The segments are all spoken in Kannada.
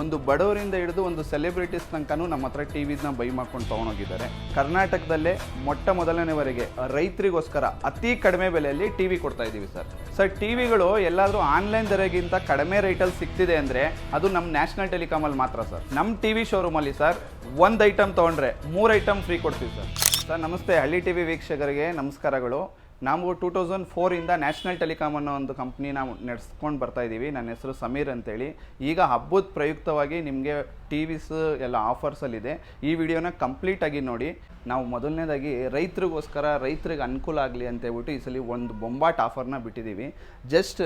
ಒಂದು ಬಡವರಿಂದ ಹಿಡಿದು ಒಂದು ಸೆಲೆಬ್ರಿಟೀಸ್ ತನಕನೂ ನಮ್ಮ ಹತ್ರ ಟಿ ವಿನ ಬೈ ಮಾಡ್ಕೊಂಡು ತೊಗೊಂಡೋಗಿದ್ದಾರೆ. ಕರ್ನಾಟಕದಲ್ಲೇ ಮೊಟ್ಟ ಮೊದಲನೇವರೆಗೆ ರೈತರಿಗೋಸ್ಕರ ಅತಿ ಕಡಿಮೆ ಬೆಲೆಯಲ್ಲಿ ಟಿ ವಿ ಕೊಡ್ತಾ ಇದ್ದೀವಿ ಸರ್. ಸರ್ ಟಿ ವಿಗಳು ಎಲ್ಲಾದರೂ ಆನ್ಲೈನ್ ದರೆಗಿಂತ ಕಡಿಮೆ ರೇಟಲ್ಲಿ ಸಿಗ್ತಿದೆ ಅಂದರೆ ಅದು ನಮ್ಮ ನ್ಯಾಷನಲ್ ಟೆಲಿಕಾಮಲ್ಲಿ ಮಾತ್ರ ಸರ್. ನಮ್ಮ ಟಿ ವಿ ಶೋರೂಮಲ್ಲಿ ಸರ್, ಒಂದು ಐಟಮ್ ತೊಗೊಂಡ್ರೆ ಮೂರು ಐಟಮ್ ಫ್ರೀ ಕೊಡ್ತೀವಿ ಸರ್. ಸರ್, ನಮಸ್ತೆ, ಹಳ್ಳಿ ಟಿ ವಿ ವೀಕ್ಷಕರಿಗೆ ನಮಸ್ಕಾರಗಳು. ನಾವು ಟೂ ತೌಸಂಡ್ ಫೋರಿಂದ ನ್ಯಾಷನಲ್ ಟೆಲಿಕಾಮ್ ಅನ್ನೋ ಒಂದು ಕಂಪ್ನಿ ನಾವು ನಡೆಸ್ಕೊಂಡು ಬರ್ತಾ ಇದ್ದೀವಿ. ನನ್ನ ಹೆಸರು ಸಮೀರ್ ಅಂತೇಳಿ. ಈಗ ಹಬ್ಬದ ಪ್ರಯುಕ್ತವಾಗಿ ನಿಮಗೆ ಟಿ ವಿಸ್ ಎಲ್ಲ ಆಫರ್ಸಲ್ಲಿದೆ ಈ ವಿಡಿಯೋನ ಕಂಪ್ಲೀಟಾಗಿ ನೋಡಿ. ನಾವು ಮೊದಲನೇದಾಗಿ ರೈತರಿಗೋಸ್ಕರ ರೈತರಿಗೆ ಅನುಕೂಲ ಆಗಲಿ ಅಂತ ಹೇಳ್ಬಿಟ್ಟು ಈ ಸಲ ಒಂದು ಬೊಂಬಾಟ್ ಆಫರ್ನ ಬಿಟ್ಟಿದ್ದೀವಿ. ಜಸ್ಟ್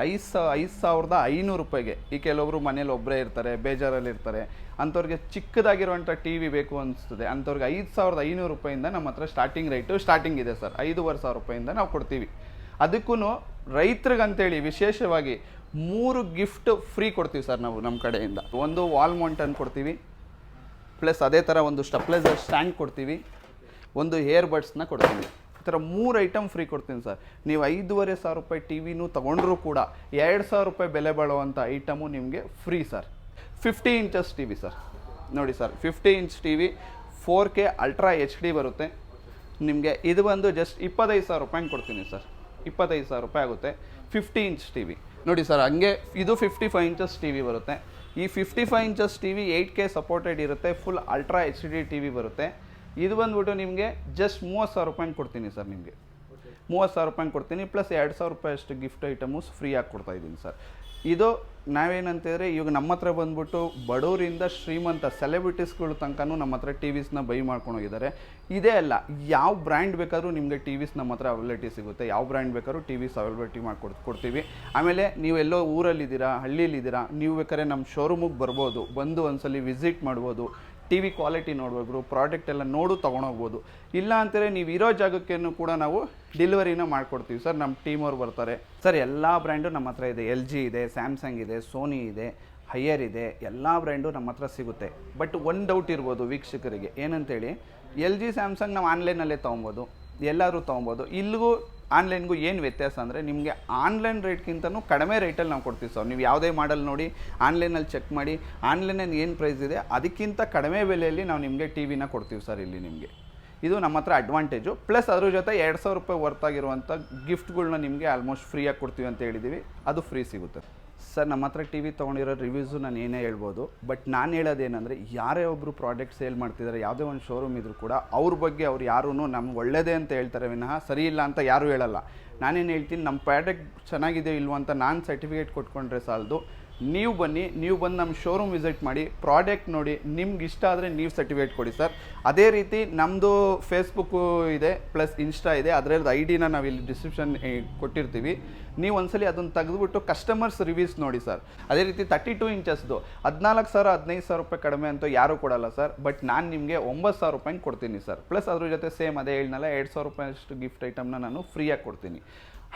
ಐದು ಸಾ, ಐದು ಸಾವಿರದ ಐನೂರು ರೂಪಾಯಿಗೆ. ಈ ಕೆಲವೊಬ್ಬರು ಮನೇಲಿ ಒಬ್ಬರೇ ಇರ್ತಾರೆ, ಬೇಜಾರಲ್ಲಿ ಇರ್ತಾರೆ. ಅಂಥವ್ರಿಗೆ ಚಿಕ್ಕದಾಗಿರುವಂಥ ಟಿ ವಿ ಬೇಕು ಅನಿಸ್ತದೆ. ಅಂಥವ್ರಿಗೆ ಐದು ಸಾವಿರದ ಐನೂರು ರೂಪಾಯಿಂದ ನಮ್ಮ ಹತ್ರ ಸ್ಟಾರ್ಟಿಂಗ್ ರೇಟು ಸ್ಟಾರ್ಟಿಂಗ್ ಇದೆ ಸರ್. ಐದೂವರೆ ಸಾವಿರ ರೂಪಾಯಿಂದ ನಾವು ಕೊಡ್ತೀವಿ. ಅದಕ್ಕೂ ರೈತರಿಗಂತೇಳಿ ವಿಶೇಷವಾಗಿ ಮೂರು ಗಿಫ್ಟ್ ಫ್ರೀ ಕೊಡ್ತೀವಿ ಸರ್ ನಾವು ನಮ್ಮ ಕಡೆಯಿಂದ. ಒಂದು ವಾಲ್ ಮೌಂಟನ್ ಕೊಡ್ತೀವಿ. ಪ್ಲಸ್ ಅದೇ ಥರ ಒಂದು ಸ್ಟಪ್ಲೈಸರ್ ಸ್ಟ್ಯಾಂಡ್ ಕೊಡ್ತೀವಿ. ಒಂದು ಏರ್ ಬಡ್ಸ್ನ ಕೊಡ್ತೀವಿ. ಈ ಥರ ಮೂರು ಐಟಮ್ ಫ್ರೀ ಕೊಡ್ತೀನಿ ಸರ್. ನೀವು ಐದೂವರೆ ಸಾವಿರ ರೂಪಾಯಿ ಟಿ ವಿನೂ ತೊಗೊಂಡ್ರೂ ಕೂಡ ಎರಡು ಸಾವಿರ ರೂಪಾಯಿ ಬೆಲೆ ಬಾಳುವಂಥ ಐಟಮು ನಿಮಗೆ free sir. Fifty inches T V sir. ನೋಡಿ sir fifty inch T V four K ultra H D ಬರುತ್ತೆ. ನಿಮಗೆ ಇದು ಬಂದು ಜಸ್ಟ್ ಇಪ್ಪತ್ತೈದು ಸಾವಿರ ರೂಪಾಯಿ ಕೊಡ್ತೀನಿ ಸರ್. ಇಪ್ಪತ್ತೈದು ಸಾವಿರ ರೂಪಾಯಿ ಆಗುತ್ತೆ. ಫಿಫ್ಟಿ ಇಂಚ್ ಟಿ ವಿ ನೋಡಿ ಸರ್, ಹಂಗೆ ಇದು fifty five inches T V ಬರುತ್ತೆ. ಈ fifty five inches T V eight K supported ಇರುತ್ತೆ. Full ultra H D T V ಬರುತ್ತೆ. ಇದು ಬಂದ್ಬಿಟ್ಟು ನಿಮಗೆ ಜಸ್ಟ್ ಮೂವತ್ತು ಸಾವಿರ ರೂಪಾಯಿ ಕೊಡ್ತೀನಿ ಸರ್ ನಿಮಗೆ. ಮೂವತ್ತು ಸಾವಿರ ರೂಪಾಯಿ ಕೊಡ್ತೀನಿ ಪ್ಲಸ್ ಎರಡು ಸಾವಿರ ರೂಪಾಯಿ ಅಷ್ಟು ಗಿಫ್ಟ್ ಐಟಮು ಫ್ರೀಯಾಗಿ ಕೊಡ್ತಾ ಇದ್ದೀನಿ ಸರ್. ಇದು ನಾವೇನಂತಂದರೆ ಇವಾಗ ನಮ್ಮ ಹತ್ರ ಬಂದ್ಬಿಟ್ಟು ಬಡವರಿಂದ ಶ್ರೀಮಂತ ಸೆಲೆಬ್ರಿಟೀಸ್ಗಳು ತನಕನೂ ನಮ್ಮ ಹತ್ರ ಟಿ ವಿಸ್ನ ಬೈ ಮಾಡ್ಕೊಂಡು ಹೋಗಿದ್ದಾರೆ. ಇದೇ ಅಲ್ಲ, ಯಾವ ಬ್ರ್ಯಾಂಡ್ ಬೇಕಾದರೂ ನಿಮಗೆ ಟಿ ವಿಸ್ ನಮ್ಮ ಹತ್ರ ಅವೈಲಿಟಿ ಸಿಗುತ್ತೆ. ಯಾವ ಬ್ರ್ಯಾಂಡ್ ಬೇಕಾದ್ರೂ ಟಿ ವಿಸ್ ಅವೈಲಿಟಿ ಮಾಡಿ ಕೊಡ್ತೀವಿ. ಆಮೇಲೆ ನೀವು ಎಲ್ಲೋ ಊರಲ್ಲಿದ್ದೀರಾ ಹಳ್ಳಿಲಿದ್ದೀರಾ ನೀವು ಬೇಕಾದ್ರೆ ನಮ್ಮ ಶೋರೂಮಿಗೆ ಬರ್ಬೋದು, ಬಂದು ಒಂದ್ಸಲಿ ವಿಸಿಟ್ ಮಾಡ್ಬೋದು. ಟಿ ವಿ ಕ್ವಾಲಿಟಿ ನೋಡ್ಬೋದು ಪ್ರಾಡಕ್ಟ್ ಎಲ್ಲ ನೋಡು ತೊಗೊಂಡೋಗ್ಬೋದು. ಇಲ್ಲ ಅಂತಾರೆ ನೀವು ಇರೋ ಜಾಗಕ್ಕೇನು ಕೂಡ ನಾವು ಡೆಲಿವರಿನ ಮಾಡಿಕೊಡ್ತೀವಿ. ಸರ್, ನಮ್ಮ ಟೀಮ್ ಅವ್ರು ಬರ್ತಾರೆ. ಸರ್, ಎಲ್ಲ ಬ್ರ್ಯಾಂಡು ನಮ್ಮ ಹತ್ರ ಇದೆ. ಎಲ್ ಜಿ ಇದೆ, ಸ್ಯಾಮ್ಸಂಗ್ ಇದೆ, ಸೋನಿ ಇದೆ, ಹೈಯರ್ ಇದೆ, ಎಲ್ಲ ಬ್ರ್ಯಾಂಡು ನಮ್ಮ ಹತ್ರ ಸಿಗುತ್ತೆ. ಬಟ್ ಒಂದು ಡೌಟ್ ಇರ್ಬೋದು ವೀಕ್ಷಕರಿಗೆ. ಏನಂತೇಳಿ ಎಲ್ ಜಿ ಸ್ಯಾಮ್ಸಂಗ್ ನಾವು ಆನ್ಲೈನಲ್ಲೇ ತೊಗೊಬೋದು. ಎಲ್ಲರೂ ತೊಗೊಬೋದು. ಇಲ್ಲಿಗೂ ಆನ್ಲೈನ್ಗೂ ಏನು ವ್ಯತ್ಯಾಸ ಅಂದರೆ ನಿಮಗೆ ಆನ್ಲೈನ್ ರೇಟ್ಗಿಂತಲೂ ಕಡಿಮೆ ರೇಟಲ್ಲಿ ನಾವು ಕೊಡ್ತೀವಿ ಸರ್. ನೀವು ಯಾವುದೇ ಮಾಡಲ್ ನೋಡಿ, ಆನ್ಲೈನಲ್ಲಿ ಚೆಕ್ ಮಾಡಿ, ಆನ್ಲೈನಲ್ಲಿ ಏನು ಪ್ರೈಸ್ ಇದೆ, ಅದಕ್ಕಿಂತ ಕಡಿಮೆ ಬೆಲೆಯಲ್ಲಿ ನಾವು ನಿಮಗೆ ಟಿ ವಿನ ಕೊಡ್ತೀವಿ ಸರ್ ಇಲ್ಲಿ ನಿಮಗೆ. ಇದು ನಮ್ಮ ಹತ್ರ ಅಡ್ವಾಂಟೇಜು ಪ್ಲಸ್ ಅದ್ರ ಜೊತೆ ಎರಡು ಸಾವಿರ ರೂಪಾಯಿ ವರ್ತ್ ಆಗಿರುವಂಥ ಗಿಫ್ಟ್ಗಳ್ನ ನಿಮಗೆ ಆಲ್ಮೋಸ್ಟ್ ಫ್ರೀಯಾಗಿ ಕೊಡ್ತೀವಿ ಅಂತ ಹೇಳಿದ್ದೀವಿ ಅದು ಫ್ರೀ ಸಿಗುತ್ತೆ. ಸರ್, ನಮ್ಮ ಹತ್ರ ಟಿ ವಿ ತೊಗೊಂಡಿರೋ ರಿವ್ಯೂಸು ನಾನು ಏನೇ ಹೇಳ್ಬೋದು ಬಟ್ ನಾನು ಹೇಳೋದೇನೆಂದರೆ ಯಾರೇ ಒಬ್ಬರು ಪ್ರಾಡಕ್ಟ್ ಸೇಲ್ ಮಾಡ್ತಿದ್ದಾರೆ ಯಾವುದೇ ಒಂದು ಶೋರೂಮ್ ಇದ್ರೂ ಕೂಡ ಅವ್ರ ಬಗ್ಗೆ ಅವ್ರು ಯಾರೂ ನಮ್ಗೆ ಒಳ್ಳೇದೇ ಅಂತ ಹೇಳ್ತಾರೆ, ವಿನಃ ಸರಿ ಇಲ್ಲ ಅಂತ ಯಾರೂ ಹೇಳಲ್ಲ. ನಾನೇನು ಹೇಳ್ತೀನಿ ನಮ್ಮ ಪ್ರಾಡಕ್ಟ್ ಚೆನ್ನಾಗಿದೆ ಇಲ್ವೋ ಅಂತ ನಾನು ಸರ್ಟಿಫಿಕೇಟ್ ಕೊಟ್ಕೊಂಡ್ರೆ ಸಾಲದು. ನೀವು ಬನ್ನಿ, ನೀವು ಬಂದು ನಮ್ಮ ಶೋರೂಮ್ ವಿಸಿಟ್ ಮಾಡಿ ಪ್ರಾಡಕ್ಟ್ ನೋಡಿ, ನಿಮ್ಗೆ ಇಷ್ಟ ಆದರೆ ನೀವು ಸರ್ಟಿಫಿಕೇಟ್ ಕೊಡಿ ಸರ್. ಅದೇ ರೀತಿ ನಮ್ಮದು ಫೇಸ್ಬುಕ್ಕು ಇದೆ ಪ್ಲಸ್ ಇನ್ಸ್ಟಾ ಇದೆ, ಅದರದ್ದು ಐ ಡಿನ ಇಲ್ಲಿ ಡಿಸ್ಕ್ರಿಪ್ಷನ್ ಕೊಟ್ಟಿರ್ತೀವಿ. ನೀವು ಒಂದ್ಸಲಿ ಅದನ್ನು ತೆಗೆದುಬಿಟ್ಟು ಕಸ್ಟಮರ್ಸ್ ರಿವ್ಯೂಸ್ ನೋಡಿ ಸರ್. ಅದೇ ರೀತಿ ತರ್ಟಿ ಟೂ ಇಂಚಸ್ದು ಹದಿನಾಲ್ಕು ಸಾವಿರ, ಹದಿನೈದು ಸಾವಿರ ರೂಪಾಯಿ ಕಡಿಮೆ ಅಂತ ಯಾರೂ ಕೊಡಲ್ಲ ಸರ್. ಬಟ್ ನಾನು ನಿಮಗೆ ಒಂಬತ್ತು ಸಾವಿರ ರೂಪಾಯಿ ಕೊಡ್ತೀನಿ ಸರ್. ಪ್ಲಸ್ ಅದ್ರ ಜೊತೆ ಸೇಮ್ ಅದೇ ಹೇಳಿನಲ್ಲ, ಎರಡು ಸಾವಿರ ರೂಪಾಯಿ ಅಷ್ಟು ಗಿಫ್ಟ್ ಐಟಮ್ನ ನಾನು ಫ್ರೀಯಾಗಿ ಕೊಡ್ತೀನಿ.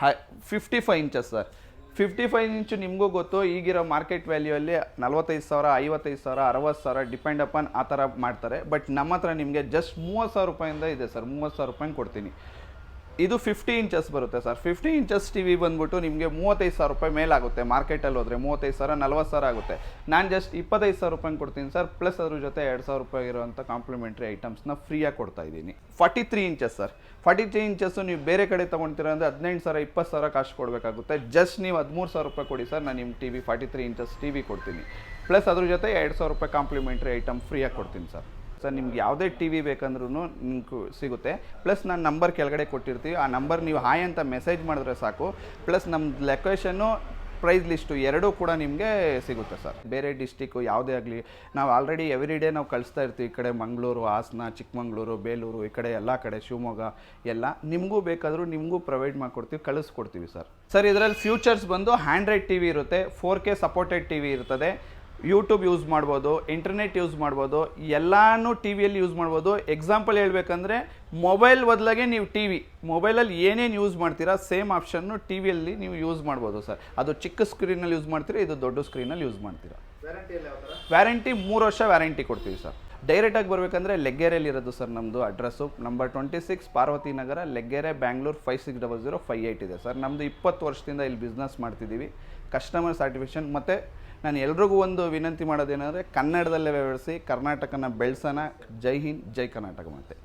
High fifty five inches sir. Fifty five inch ನಿಮಗೂ ಗೊತ್ತು, ಈಗಿರೋ ಮಾರ್ಕೆಟ್ ವ್ಯಾಲ್ಯೂಯಲ್ಲಿ ನಲ್ವತ್ತೈದು ಸಾವಿರ, ಐವತ್ತೈದು ಸಾವಿರ, ಅರವತ್ತು ಸಾವಿರ ಡಿಪೆಂಡ್ ಅಪಾನ್ ಆ ಥರ ಮಾಡ್ತಾರೆ. ಬಟ್ ನಮ್ಮ ಹತ್ರ ನಿಮಗೆ ಜಸ್ಟ್ ಮೂವತ್ತು ಸಾವಿರ ರೂಪಾಯಿಂದ ಇದೆ ಸರ್. ಮೂವತ್ತು ಸಾವಿರ ರೂಪಾಯಿ ಕೊಡ್ತೀನಿ. ಇದು ಫಿಫ್ಟಿ ಇಂಚಸ್ ಬರುತ್ತೆ sir. Fifty inches T V ಬಂದ್ಬಿಟ್ಟು ನಿಮಗೆ ಮೂವತ್ತೈದು ಸಾವಿರ ರೂಪಾಯಿ ಮೇಲಾಗುತ್ತೆ ಮಾರ್ಕೆಟಲ್ಲಿ ಹೋದರೆ. ಮೂವತ್ತೈದು ಸಾವಿರ, ನಲ್ವತ್ತು ಸಾವಿರ ಆಗುತ್ತೆ. ನಾನು ಜಸ್ಟ್ ಇಪ್ಪತ್ತೈದು ಸಾವಿರ ರೂಪಾಯಿ ಕೊಡ್ತೀನಿ ಸರ್. ಪ್ಲಸ್ ಅದ್ರ ಜೊತೆ ಎರಡು ಸಾವಿರ ರೂಪಾಯಿ ಇರುವಂಥ ಕಾಂಪ್ಲಿಮೆಂಟ್ರಿ ಐಟಮ್ಸ್ನ ಫ್ರೀಯಾಗಿ ಕೊಡ್ತಾ ಇದ್ದೀನಿ. Forty three inches sir. Forty three inches ನೀವು ಬೇರೆ ಕಡೆ ತೊಗೊಳ್ತೀರ ಅಂದರೆ ಹದಿನೆಂಟು ಸಾವಿರ, ಇಪ್ಪತ್ತು ಸಾವಿರ ಕಾಸ್ಟ್ ಕೊಡಬೇಕಾಗುತ್ತೆ. ಜಸ್ಟ್ ನೀವು ಹದಿಮೂರು ಸಾವಿರ ರೂಪಾಯಿ ಕೊಡಿ ಸರ್. ನಾನು ನಿಮ್ಮ T V forty three inches T V ಕೊಡ್ತೀನಿ. ಪ್ಲಸ್ ಅದ್ರ ಜೊತೆ ಎರಡು ಸಾವಿರ ರೂಪಾಯಿ ಕಾಂಪ್ಲಿಮೆಂಟ್ರಿ ಐಟಮ್ ಫ್ರೀಯಾಗಿ ಕೊಡ್ತೀನಿ ಸರ್. ಸರ್, ನಿಮ್ಗೆ ಯಾವುದೇ ಟಿ ವಿ ಬೇಕಂದ್ರೂ ನಿಮ್ಗೆ ಸಿಗುತ್ತೆ. ಪ್ಲಸ್ ನಾನು ನಂಬರ್ ಕೆಳಗಡೆ ಕೊಟ್ಟಿರ್ತೀವಿ. ಆ ನಂಬರ್ ನೀವು ಹಾಯ್ ಅಂತ ಮೆಸೇಜ್ ಮಾಡಿದ್ರೆ ಸಾಕು. ಪ್ಲಸ್ ನಮ್ಮ ಲೊಕೇಶನ್ನು, ಪ್ರೈಸ್ ಲಿಸ್ಟು ಎರಡೂ ಕೂಡ ನಿಮಗೆ ಸಿಗುತ್ತೆ ಸರ್. ಬೇರೆ ಡಿಸ್ಟಿಕ್ಕು ಯಾವುದೇ ಆಗಲಿ, ನಾವು ಆಲ್ರೆಡಿ ಎವ್ರಿ ಡೇ ನಾವು ಕಳಿಸ್ತಾ ಇರ್ತೀವಿ. ಈ ಕಡೆ ಮಂಗಳೂರು, ಹಾಸನ, ಚಿಕ್ಕಮಂಗ್ಳೂರು, ಬೇಲೂರು, ಈ ಕಡೆ ಎಲ್ಲ ಕಡೆ, ಶಿವಮೊಗ್ಗ ಎಲ್ಲ. ನಿಮಗೂ ಬೇಕಾದರೂ ನಿಮಗೂ ಪ್ರೊವೈಡ್ ಮಾಡಿಕೊಡ್ತೀವಿ, ಕಳಿಸ್ಕೊಡ್ತೀವಿ ಸರ್. ಸರ್, ಇದರಲ್ಲಿ ಫ್ಯೂಚರ್ಸ್ ಬಂದು ಹ್ಯಾಂಡ್ರೈಡ್ ಟಿ ವಿ ಇರುತ್ತೆ. Four K supported T V ಇರ್ತದೆ. ಯೂಟ್ಯೂಬ್ ಯೂಸ್ ಮಾಡ್ಬೋದು ಇಂಟರ್ನೆಟ್ ಯೂಸ್ ಮಾಡ್ಬೋದು ಎಲ್ಲನೂ ಟಿ ವಿಯಲ್ಲಿ ಯೂಸ್ ಮಾಡ್ಬೋದು. ಎಕ್ಸಾಂಪಲ್ ಹೇಳ್ಬೇಕಂದ್ರೆ ಮೊಬೈಲ್ ಬದಲಾಗೆ ನೀವು ಟಿ ವಿ ಮೊಬೈಲಲ್ಲಿ ಏನೇನು ಯೂಸ್ ಮಾಡ್ತೀರಾ ಸೇಮ್ ಆಪ್ಷನ್ನು ಟಿ ವಿಯಲ್ಲಿ ನೀವು ಯೂಸ್ ಮಾಡ್ಬೋದು ಸರ್ ಅದು ಚಿಕ್ಕ ಸ್ಕ್ರೀನಲ್ಲಿ ಯೂಸ್ ಮಾಡ್ತೀರಾ ಇದು ದೊಡ್ಡ ಸ್ಕ್ರೀನಲ್ಲಿ ಯೂಸ್ ಮಾಡ್ತೀರಾ. ವ್ಯಾರಂಟಿ ಮೂರು ವರ್ಷ ವ್ಯಾರಂಟಿ ಕೊಡ್ತೀವಿ ಸರ್ ಡೈರೆಕ್ಟಾಗಿ ಬರಬೇಕಂದ್ರೆ ಲೆಗ್ಗೆರೆಯಲ್ಲಿ ಇರೋದು ಸರ್ ನಮ್ಮದು address number twenty six Parvati Nagar Laggere Bangalore five six double zero five eight ಇದೆ. ಸರ್ ನಮ್ಮದು ಇಪ್ಪತ್ತು ವರ್ಷದಿಂದ ಇಲ್ಲಿ ಬಿಸ್ನೆಸ್ ಮಾಡ್ತಿದ್ದೀವಿ. ಕಸ್ಟಮರ್ ಸ್ಯಾಟಿಸ್ಫ್ಯಾಕ್ಷನ್ ಮತ್ತು ನಾನು ಎಲ್ರಿಗೂ ಒಂದು ವಿನಂತಿ ಮಾಡೋದೇನೆಂದರೆ ಕನ್ನಡದಲ್ಲೇ ವ್ಯವಹರಿಸಿ, ಕರ್ನಾಟಕನ ಬೆಳೆಸೋಣ. ಜೈ ಹಿಂದ್, ಜೈ ಕರ್ನಾಟಕ ಮತ್ತೆ